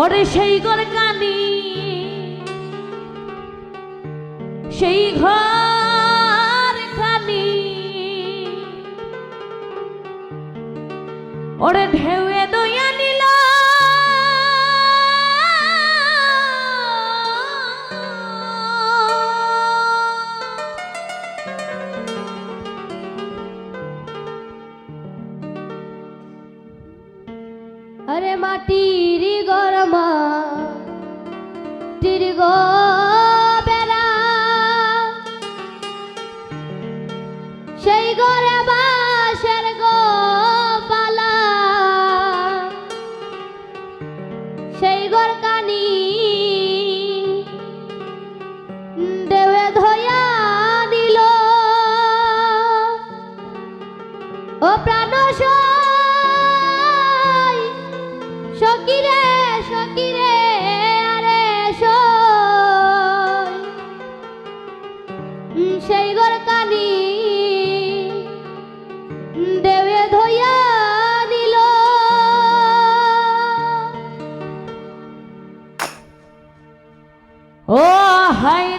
ওরে সেই ঘর কানি সেই ঘর কানি। ওরে ঢেউয়ে আরে মাটির গরমা টির বেড়া সেই ঘরে বাসের গো পালা সেই ঘর কানি দেবে ধয়া দিল। ও প্রাণ সকিরে সকিরে আরে সেই। গর কানি দেবে ধইয়া নিল ও হায়